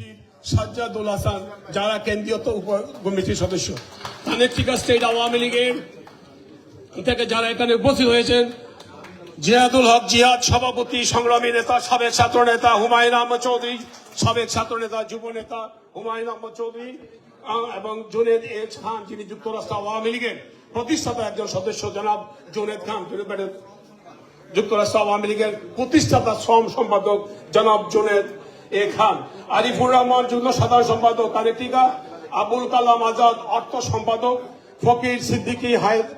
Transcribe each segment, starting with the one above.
উপস্থিত সাজ্জাদুল হাসান, যারা কেন্দ্রীয় কমিটির সদস্য। কানেকটিকা স্টেট আওয়ামী লীগের থেকে যারা এখানে উপস্থিত হয়েছেন। জিয়াদুল হক জিয়াদ সভাপতি, সংগ্রামী নেতা, সাবেক ছাত্র নেতা হুমায়ুন আহমদ চৌধুরী, সাবেক ছাত্র নেতা, যুব নেতা হুমায়ুন আহমদ চৌধুরী এবং জুনেদ এচ খান, যিনি যুক্তরাষ্ট্র আওয়ামী লীগের প্রতিষ্ঠাতা একজন সদস্য, জনাব জুনেদ খান যুক্তরাষ্ট্র আওয়ামী লীগের প্রতিষ্ঠাতা, শ্রম সম্পাদক, জনাব জুনেদ এ খান। আরিফুর রহমান যুগ্ম সাধারণ সম্পাদক কানেটিকা আবুল কালাম আজাদ, অর্থ সম্পাদক, ফকির সিদ্দিকী হায়দ।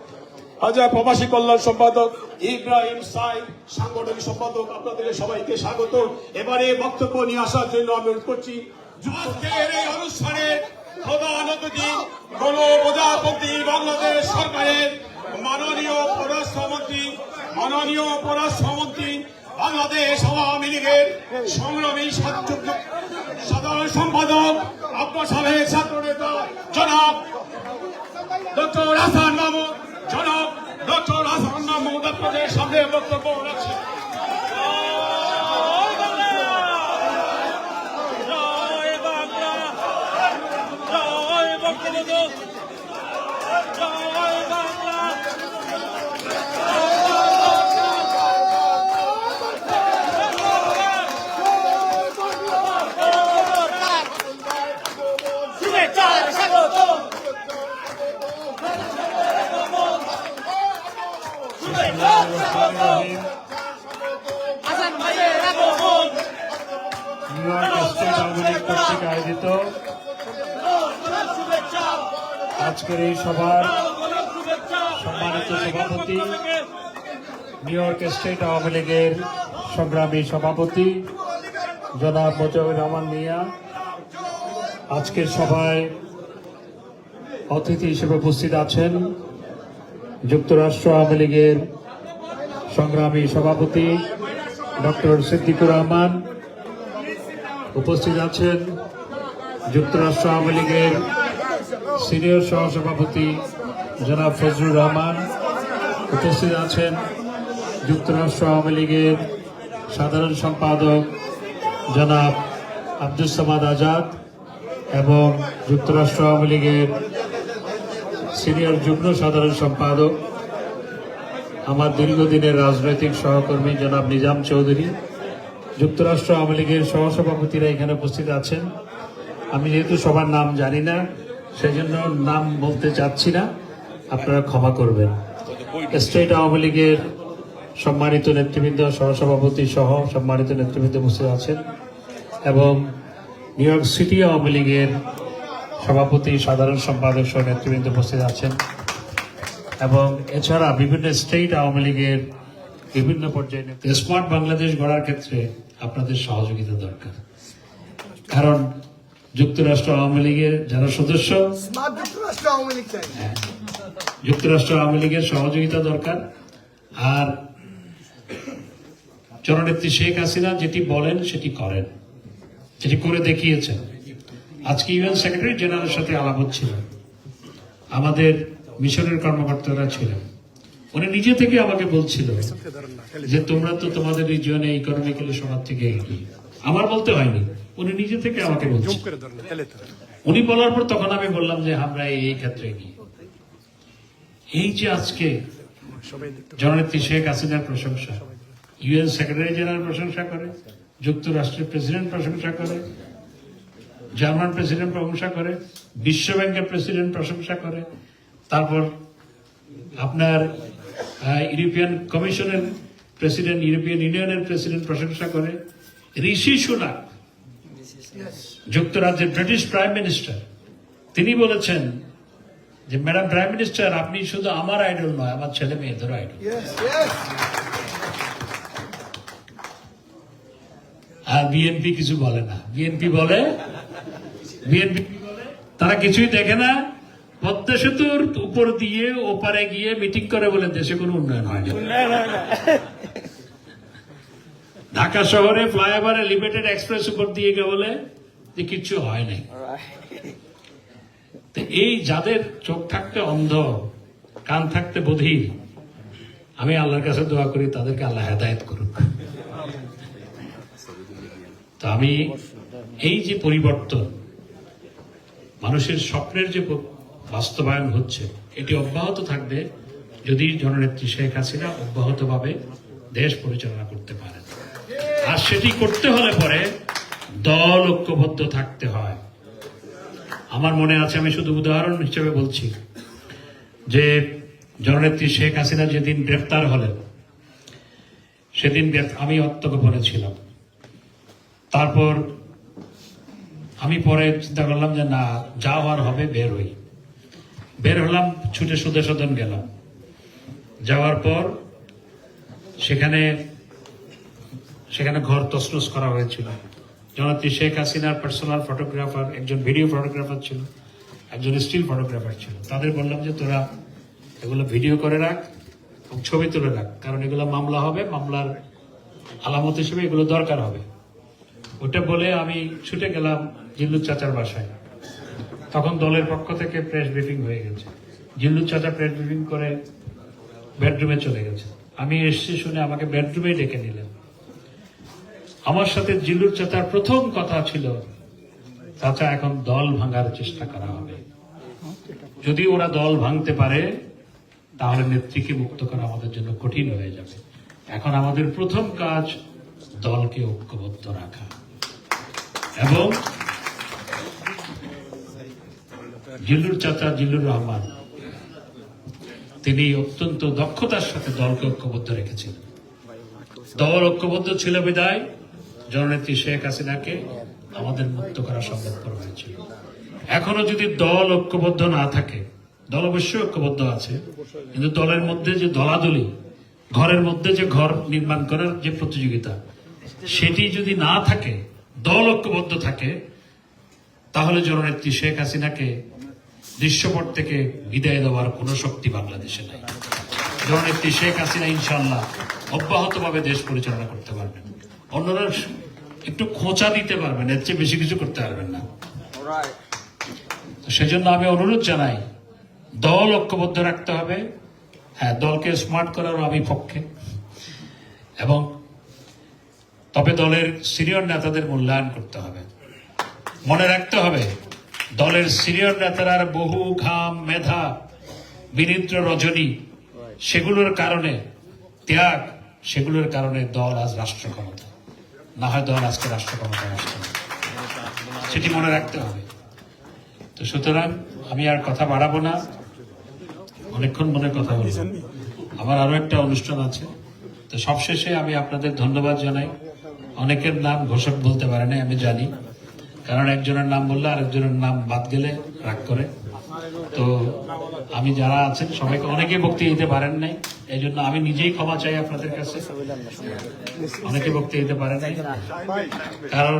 হাজার প্রবাসী কল্যাণ সম্পাদক, ইব্রাহিম সাই সাংগঠনিক সম্পাদক, আপনাদের সবাইকে স্বাগত। এবারে বক্তব্য নিয়ে আসার জন্য আমি অনুরোধ করছি আজকের এই অনুষ্ঠানে প্রধান অতিথি গণপ্রজাতন্ত্রী বাংলাদেশ সরকারের মাননীয় পররাষ্ট্রমন্ত্রী মাননীয় পররাষ্ট্রমন্ত্রী বাংলাদেশ আওয়ামী লীগের সংগ্রামী সাধারণ সম্পাদক আপনার সাবেক ছাত্র নেতা জনাব ডক্টর হাসান মাহমুদ, জনাব ডক্টর হাসান মাহমুদ আপনাদের সামনে বক্তব্য রাখছেন New York State Awami League আয়োজিত। আজকের এই সভার সম্মানিত সভাপতি, নিউ ইয়র্ক স্টেট আওয়ামী লীগের সংগ্রামী সভাপতি জনাব মোজাউর রহমান মিয়া, আজকের সভায় অতিথি হিসেবে উপস্থিত আছেন যুক্তরাষ্ট্র আওয়ামী লীগের সংগ্রামী সভাপতি ডক্টর সিদ্দিকুর রহমান উপস্থিত আছেন যুক্তরাষ্ট্র আওয়ামী লীগের সিনিয়র সহসভাপতি জনাব ফজলুর রহমান। উপস্থিত আছেন যুক্তরাষ্ট্র আওয়ামী লীগের সাধারণ সম্পাদক জনাব আব্দুল সামাদ আজাদ এবং যুক্তরাষ্ট্র আওয়ামী লীগের সিনিয়র যুগ্ম সাধারণ সম্পাদক, আমার দীর্ঘদিনের রাজনৈতিক সহকর্মী জনাব নিজাম চৌধুরী। যুক্তরাষ্ট্র আওয়ামী লীগের সহসভাপতিরা এখানে উপস্থিত আছেন। আমি যেহেতু সবার নাম জানি না সেই জন্য নাম বলতে চাচ্ছি না। আপনারা ক্ষমা করবেন। স্টেট আওয়ামী লীগের সম্মানিত নেতৃবৃন্দ, সহসভাপতি সহ সম্মানিত নেতৃবৃন্দ উপস্থিত আছেন এবং নিউ ইয়র্ক সিটি আওয়ামী লীগের সভাপতি, সাধারণ সম্পাদক সহ নেতৃবৃন্দ উপস্থিত আছেন। এবং এছাড়া বিভিন্ন স্টেট আওয়ামী লীগের বিভিন্ন পর্যায়ে স্মার্ট বাংলাদেশ গড়ার ক্ষেত্রে আপনাদের সহযোগিতা দরকার। কারণ যুক্তরাষ্ট্র আওয়ামী লীগের যারা সদস্য যুক্তরাষ্ট্র আওয়ামী যুক্তরাষ্ট্র আওয়ামী লীগের সহযোগিতা দরকার। আর জননেত্রী শেখ হাসিনা যেটি বলেন সেটি করেন যেটি করে দেখিয়েছেন। আজকে ইউএন সেক্রেটারি জেনারেলের সাথে আলাপ হচ্ছিল। আমাদের মিশনের কর্মকর্তারা ছিলেন। উনি নিজে থেকে আমাকে বলছিল যে তোমরা তো তোমাদের রিজিয়নে ইকোনমিক্যালি সবার থেকে এগিয়ে আমার বলতে হয়নি। উনি নিজে থেকে আমাকে বলছেন উনি বলার পর তখন আমি বললাম যে আমরা এই ক্ষেত্রে এগিয়ে এই যে আজকে জননেত্রী শেখ হাসিনার প্রশংসা ইউএন সেক্রেটারি জেনারেল প্রশংসা করে যুক্তরাষ্ট্রের প্রেসিডেন্ট প্রশংসা করে জার্মান প্রেসিডেন্ট প্রশংসা করে বিশ্ব ব্যাংকের প্রেসিডেন্ট প্রশংসা করে তারপর আপনার ইউরোপিয়ান কমিশনের প্রেসিডেন্ট ইউরোপিয়ান ইউনিয়নের প্রেসিডেন্ট প্রশংসা করে। ঋষি সুনাক যুক্তরাজ্যের ব্রিটিশ প্রাইম মিনিস্টার তিনি বলেছেন যে ম্যাডাম প্রাইম মিনিস্টার আপনি শুধু আমার আইডল নয় আমার ছেলে মেয়েদেরও আইডল আর বিএনপি কিছু বলে না। বিএনপি বলে বিএনপি তারা কিছুই দেখে না। পদ্মা সেতুর উপর দিয়ে ওপারে গিয়ে মিটিং করে বলে দেশে কোনো উন্নয়ন হয় না। ঢাকা শহরে ফ্লাইওভারে লিমিটেড এক্সপ্রেস উপর দিয়ে গে বলে যে কিছু হয় নাই। তো এই যাদের চোখ থাকতে অন্ধ কান থাকতে বধির আমি আল্লাহর কাছে দোয়া করি তাদেরকে আল্লাহ হেদায়ত করুক। তো আমি এই যে পরিবর্তন মানুষের স্বপ্নের যে বাস্তবায়ন হচ্ছে। এটি অব্যাহত থাকবে যদি জননেত্রী শেখ হাসিনা অব্যাহতভাবে দেশ পরিচালনা করতে পারেন। আর সেটি করতে হলে পরে দল ঐক্যবদ্ধ থাকতে হয়। আমার মনে আছে, আমি শুধু উদাহরণ হিসেবে বলছি যে জননেত্রী শেখ হাসিনা যেদিন গ্রেপ্তার হলেন, সেদিন আমি আত্মগোপনে ছিলাম। তারপর আমি পরে চিন্তা করলাম যে না, যা হবে বের হই। বের হলাম, ছুটে সুদে সদন গেলাম। যাওয়ার পর সেখানে সেখানে ঘর তসনস করা হয়েছিল। জননেত্রী শেখ হাসিনার পার্সোনাল ফটোগ্রাফার একজন ভিডিও ফটোগ্রাফার ছিল, একজন স্টিল ফটোগ্রাফার ছিল। তাদের বললাম যে, তোরা এগুলো ভিডিও করে রাখ এবং ছবি তুলে রাখ, কারণ এগুলো মামলা হবে, মামলার আলামত হিসেবে এগুলো দরকার হবে। ওটা বলে আমি ছুটে গেলাম জিল্লু চাচার বাসায়। তখন দলের পক্ষ থেকে প্রেস ব্রিফিং হয়ে গেছে। জিল্লু চাচা প্রেস ব্রিফিং করে বেডরুমে চলে গেছে। আমি এসছি শুনে আমাকে বেডরুমে ডেকে নিলেন। আমার সাথে জিল্লুর চাচার প্রথম কথা ছিল, চাচা, এখন দল ভাঙার চেষ্টা করা হবে। যদি ওরা দল ভাঙতে পারে, তাহলে নেত্রীকে মুক্ত করা আমাদের জন্য কঠিন হয়ে যাবে। এখন আমাদের প্রথম কাজ দলকে ঐক্যবদ্ধ রাখা। এবং জিল্লুর চাচা জিল্লুর রহমান। তিনি অত্যন্ত দক্ষতার সাথে দলকে ঐক্যবদ্ধ রেখেছিলেন। দল ঐক্যবদ্ধ ছিল বিদায়। জননেত্রী শেখ হাসিনাকে আমাদের মুক্ত করা সম্ভবপর হয়েছিল। এখনও যদি দল ঐক্যবদ্ধ না থাকে, দল অবশ্যই ঐক্যবদ্ধ আছে, কিন্তু দলের মধ্যে যে দলাদলি, ঘরের মধ্যে যে ঘর নির্মাণ করার যে প্রতিযোগিতা, সেটি যদি না থাকে, দল ঐক্যবদ্ধ থাকে, তাহলে জননেত্রী শেখ হাসিনাকে দৃশ্যপট থেকে বিদায় দেওয়ার কোনো শক্তি বাংলাদেশে নাই। জননেত্রী শেখ হাসিনা ইনশাল্লাহ অব্যাহতভাবে দেশ পরিচালনা করতে পারবেন। অন্যরা একটু খোঁচা দিতে পারবেন, এর চেয়ে বেশি কিছু করতে পারবেন না। সেজন্য আমি অনুরোধ জানাই, দল ঐক্যবদ্ধ রাখতে হবে। হ্যাঁ দলকে স্মার্ট করারও আমি পক্ষে। এবং তবে দলের সিনিয়র নেতাদের মূল্যায়ন করতে হবে। মনে রাখতে হবে দলের সিনিয়র নেতারা বহু ঘাম, মেধা, বিনিদ্র রজনী, সেগুলোর কারণে ত্যাগ, সেগুলোর কারণে দল আজ রাষ্ট্র ক্ষমতা না হয় দল আজকে রাষ্ট্র ক্ষমতায় আসছে সেটি মনে রাখতে হবে। তো সুতরাং আমি আর কথা বাড়াবো না। অনেকক্ষণ মনে কথা বলব। আমার আরও একটা অনুষ্ঠান আছে। তো সবশেষে আমি আপনাদের ধন্যবাদ জানাই। অনেকের নাম ঘোষক বলতে পারে না আমি জানি। কারণ একজনের নাম বললে আরেকজনের নাম বাদ গেলে রাগ করে। তো আমি যারা আছেন, সবাইকে অনেকে বক্তৃতা দিতে পারেন নাই, এই জন্য আমি নিজেই ক্ষমা চাই আপনাদের কাছে। অনেকে বক্তৃতা দিতে পারেন নাই। কারণ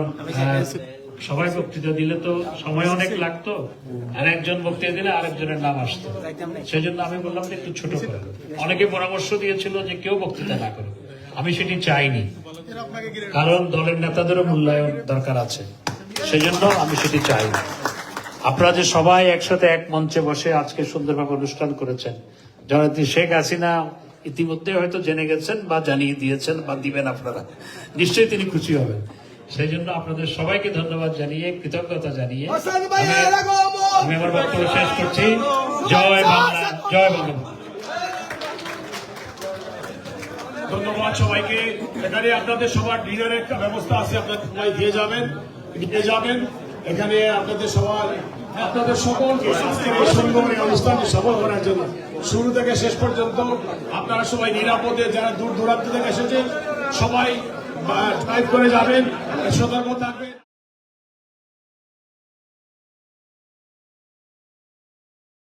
সবাই বক্তৃতা দিলে তো সময় অনেক লাগতো। আর একজন বক্তৃতা দিলে আরেকজনের নাম আসতো। সেই জন্য আমি বললাম যে একটু ছোট করে। অনেকে পরামর্শ দিয়েছিল যে কেউ বক্তৃতা না করুক। আমি সেটি চাইনি। কারণ দলের নেতাদেরও মূল্যায়ন দরকার আছে। সেই জন্য আমি সেটি চাই। আপনারা যে সবাই একসাথে এক মঞ্চে বসে আজকে সুন্দরভাবে অনুষ্ঠান করেছেন জননেত্রী শেখ হাসিনা ইতিমধ্যে হয়তো জেনে গেছেন বা জানিয়ে দিয়েছেন বা দিবেন আপনারা। নিশ্চয়ই তিনি খুশি হবেন। সেই জন্য আপনাদের সবাইকে ধন্যবাদ জানিয়ে কৃতজ্ঞতা জানিয়ে আমি- আমার বক্তব্য শেষ করছি। জয় বাংলা জয় বঙ্গবন্ধু ধন্যবাদ সবাইকে। এখানে আপনাদের সবার ডিনারের একটা ব্যবস্থা আছে আপনারা সবাই দিয়ে যাবেন। দিয়ে যাবেন। এখানে আপনাদের সবার আপনাদের সকলকে আজকের এই অনুষ্ঠানে সফল করার জন্য। শুরু থেকে শেষ পর্যন্ত আপনারা সবাই নিরাপদে যারা দূর দূরান্ত থেকে এসেছেন সবাই ড্রাইভ করে যাবেন সতর্ক থাকবেন।